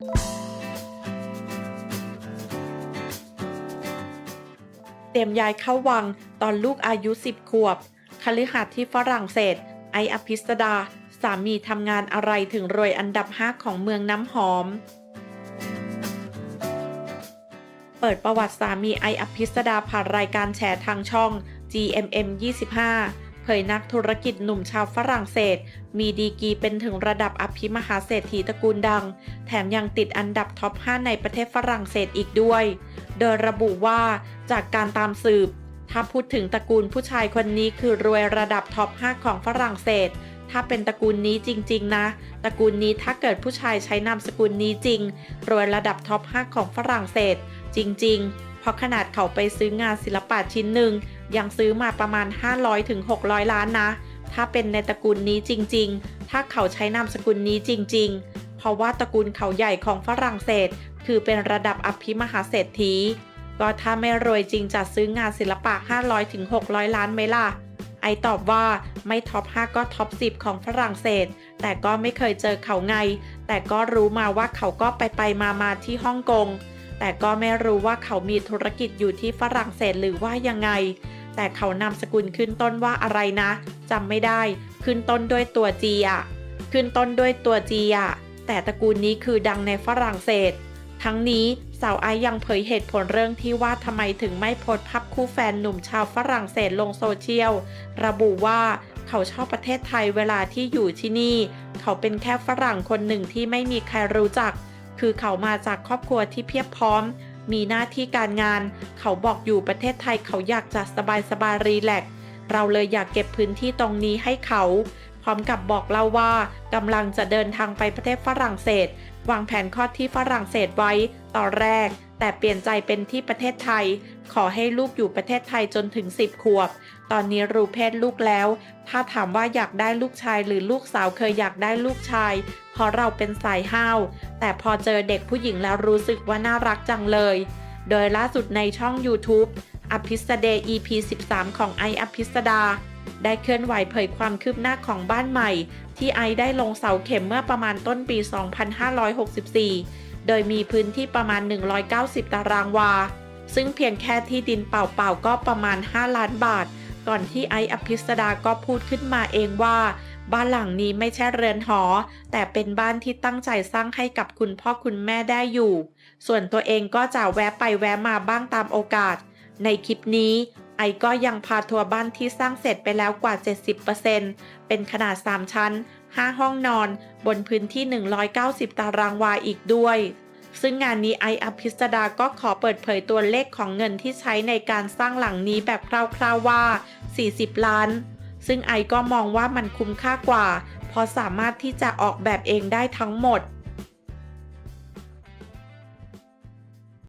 เตรียมย้ายเข้าวังตอนลูกอายุ 10 ขวบ คฤหาสน์ที่ฝรั่งเศส ไออภิสดา สามีทำงานอะไรถึงรวยอันดับ 5 ของเมืองน้ำหอม เปิดประวัติสามีไออภิสดาผ่านรายการแฉทางช่อง GMM 25 ยนักธุรกิจหนุ่มชาวฝรั่งเศส มีดีกีเป็นถึงระดับอภิมหาเศรษฐีตระกูลดัง แถมยังติดอันดับท็อป 5 ในประเทศฝรั่งเศสอีกด้วย โดยระบุว่าจากการตามสืบ ถ้าพูดถึงตระกูลผู้ชายคนนี้คือรวยระดับท็อป 5 ของฝรั่งเศส ถ้าเป็นตระกูลนี้จริง ๆ นะ ตระกูลนี้ถ้าเกิดผู้ชายใช้นามสกุลนี้จริง รวยระดับท็อป 5 ของฝรั่งเศส จริง ๆ เพราะขนาดเขาไปซื้องานศิลปะชิ้นหนึ่ง ยังซื้อมาประมาณ 500-600 ล้านนะ ถ้าเป็นในตระกูลนี้จริง ๆ ถ้าเขาใช้นามสกุลนี้จริง ๆ เพราะว่าตระกูลเขาใหญ่ของฝรั่งเศส คือเป็นระดับอภิมหาเศรษฐี ก็ถ้าไม่รวยจริงจะซื้องานศิลปะ 500-600 ล้านไหมล่ะ ไอตอบว่าไม่ท็อป 5 ก็ท็อป 10 ของฝรั่งเศส แต่ก็ไม่เคยเจอเขาไง แต่ก็รู้มาว่าเขาก็ไปไปมามาที่ฮ่องกงแต่ก็ไม่รู้ว่าเขามีธุรกิจอยู่ที่ฝรั่งเศสหรือว่ายังไง แต่เขานามสกุลขึ้นต้นว่าอะไรนะจำไม่ได้ ขึ้นต้นด้วยตัวจีอะขึ้นต้นด้วยตัวจีอะแต่ตระกูลนี้คือดังในฝรั่งเศส ทั้งนี้สาวไอยังเผยเหตุผลเรื่องที่ว่าทำไมถึงไม่โพสภาพคู่แฟนหนุ่มชาวฝรั่งเศสลงโซเชียล ระบุว่าเขาชอบประเทศไทยเวลาที่อยู่ที่นี่ เขาเป็นแค่ฝรั่งคนหนึ่งที่ไม่มีใครรู้จัก คือเขามาจากครอบครัวที่เพียบพร้อม มีหน้าที่การงาน เขาบอกอยู่ประเทศไทยเขาอยากจะสบายสบายรีแลกซ์เราเลยอยากเก็บพื้นที่ตรงนี้ให้เขา พร้อมกับบอกเล่าว่ากำลังจะเดินทางไปประเทศฝรั่งเศส วางแผนคลอที่ฝรั่งเศสไว้ตอนแรก แต่เปลี่ยนใจเป็นที่ประเทศไทย ขอให้ลูกอยู่ประเทศไทยจนถึง 10 ขวบ ตอนนี้รู้เพศลูกแล้ว ถ้าถามว่าอยากได้ลูกชายหรือลูกสาวเคยอยากได้ลูกชาย เพราะเราเป็นสายห้าว แต่พอเจอเด็กผู้หญิงแล้วรู้สึกว่าน่ารักจังเลย โดยล่าสุดในช่อง YouTube อภิสเดย์ EP 13 ของไออภิสดา ได้เคลื่อนไหวเผยความคืบหน้าของบ้านใหม่ ที่ไอได้ลงเสาเข็มเมื่อประมาณต้นปี 2564 โดยมีพื้นที่ประมาณ 190 ตารางวา ซึ่งเพียงแค่ที่ดินเปล่าๆก็ประมาณ 5 ล้านบาท ก่อนที่ไออภิสดาก็พูดขึ้นมาเองว่า บ้านหลังนี้ไม่ใช่เรือนหอ แต่เป็นบ้านที่ตั้งใจสร้างให้กับคุณพ่อคุณแม่ได้อยู่ ส่วนตัวเองก็จะแวะไปแวะมาบ้างตามโอกาส ในคลิปนี้ไอก็ยังพาทัวร์บ้านที่สร้างเสร็จไปแล้วกว่า 70%เป็นขนาด 3 ชั้น 5 ห้องนอน บนพื้นที่ 190 ตารางวาอีกด้วย ซึ่งงานนี้ไออภิสดาก็ขอเปิดเผยตัวเลขของเงินที่ใช้ในการสร้างหลังนี้แบบคร่าวๆว่า 40 ล้าน ซึ่งไอก็มองว่ามันคุ้มค่ากว่า เพราะสามารถที่จะออกแบบเองได้ทั้งหมด